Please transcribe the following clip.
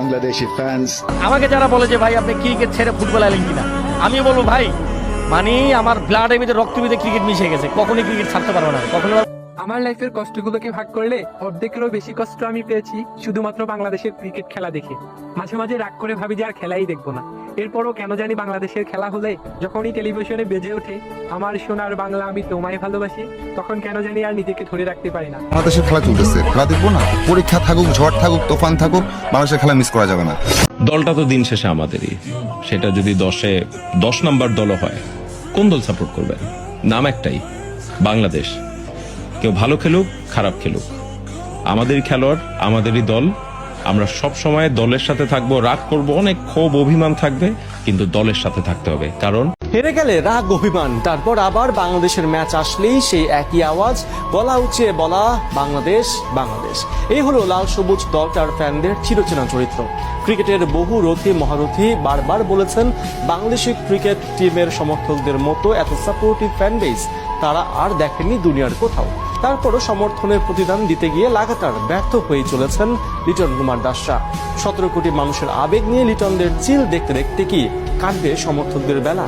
Bangladeshi fans আমাকে যারা বলে যে, ভাই, আপনি ক্রিকেট ছেড়ে ফুটবল আইলেন কিনা? আমি বলব, ভাই মানে আমার ব্লাডের ভিতরে রক্তের ভিতরে ক্রিকেট মিশে গেছে। কখনই ক্রিকেট ছাড়তে পারব না। কখনো আমার লাইফের কষ্টগুলোকে ভাগ করলে অর্ধেকেরও বেশি কষ্ট আমি পেয়েছি শুধুমাত্র বাংলাদেশের ক্রিকেট খেলা দেখে। মাঝে মাঝে রাগ করে ভাবি যে আর খেলাই দেখব না। এরপরও কেন জানি বাংলাদেশের খেলা হলে যখনই টেলিভিশনে বেজে ওঠে আমার সোনার বাংলা আমি তোমায় ভালোবাসি তখন কেন জানি আর নিজেকে ধরে রাখতে পারি না। বাংলাদেশের খেলা চলতেছে খেলা দেখব না? পরীক্ষা থাকুক ঝড় থাকুক তোফান থাকুক বাংলাদেশের খেলা মিস করা যাবে না। দলটা তো দিন শেষে আমাদেরই। সেটা যদি দশে দশ নাম্বার দলও হয় কোন দল সাপোর্ট করবেন নাম একটাই বাংলাদেশ। কেউ ভালো খেলুক, খারাপ খেলুক। আমাদের খেলোয়াড়, আমাদেরই দল। আমরা সব সময় দলের সাথে থাকব, রাগ করব, অনেক ক্ষোভ, অভিমান থাকবে, কিন্তু দলের সাথে থাকতে হবে। কারণ হেরে গেলে রাগ, অভিমান, তারপর আবার বাংলাদেশের ম্যাচ আসলেই সেই একই আওয়াজ, বলা উঠছে বলা বাংলাদেশ বাংলাদেশ। এই হলো লাল সবুজ দলটার ফ্যানদের চিরচেনা চরিত্র। ক্রিকেটের বহু রথী, মহারথী বারবার বলেছেন, বাংলাদেশি ক্রিকেট টিমের সমর্থকদের মতো এত সাপোর্টিভ ফ্যান বেস তারা আর দেখেনি দুনিয়ার কোথাও। তারপরও সমর্থনের প্রতিদান দিতে গিয়ে লাগাতার ব্যর্থ হয়ে চলেছেন লিটন কুমার দাসরা। সতেরো কোটি মানুষের আবেগ নিয়ে লিটনদের চিল দেখতে দেখতে কি কাটবে সমর্থকদের বেলা?